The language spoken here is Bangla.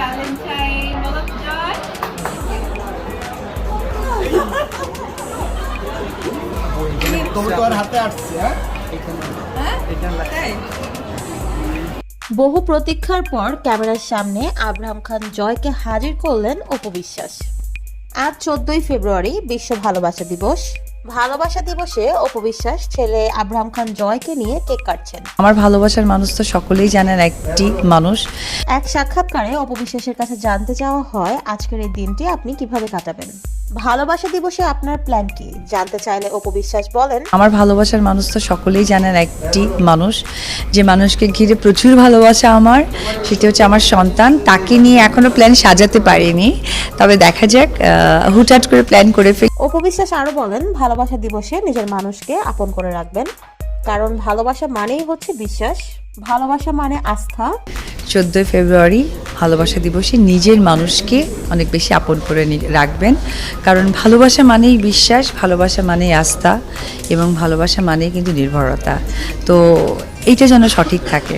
বহু প্রতীক্ষার পর ক্যামেরার সামনে আব্রাহাম খান জয়কে হাজির করলেন অপবিশ্বাস। আজ চোদ্দই ফেব্রুয়ারি বিশ্ব ভালোবাসা দিবস। ভালোবাসা দিবসে অপবিশ্বাস ছেলে আব্রাহাম খান জয়কে নিয়ে কেক কাটছেন। আমার ভালোবাসার মানুষ তো সকলেই জানেন একটি মানুষ। এক সাক্ষাৎকারে অপবিশ্বাসের কাছে জানতে চাওয়া হয় আজকের এই দিনটি আপনি কীভাবে কাটাবেন? ভালোবাসা দিবসে আপনার প্ল্যান কি? জানতে চাইলে অপবিশ্বাস বলেন। আমার ভালোবাসার মানুষ তো সকলেই জানেন একটি মানুষ। যে মানুষকে ঘিরে প্রচুর ভালোবাসা আমার সেটি হচ্ছে আমার সন্তান। তাকে নিয়ে এখনও প্ল্যান সাজাতে পারিনি। তবে দেখা যাক হুটহাট করে প্ল্যান করে ফেলি। অপবিশ্বাস আরও বলেন ভালোবাসা দিবসে নিজের মানুষকে আপন করে রাখবেন। কারণ ভালোবাসা মানেই হচ্ছে বিশ্বাস। ভালোবাসা মানে আস্থা। চোদ্দোই ফেব্রুয়ারি ভালোবাসা দিবসে নিজের মানুষকে অনেক বেশি আপন করে রাখবেন। কারণ ভালোবাসা মানেই বিশ্বাস, ভালোবাসা মানেই আস্থা এবং ভালোবাসা মানেই কিন্তু নির্ভরতা। তো এইটা যেন সঠিক থাকে।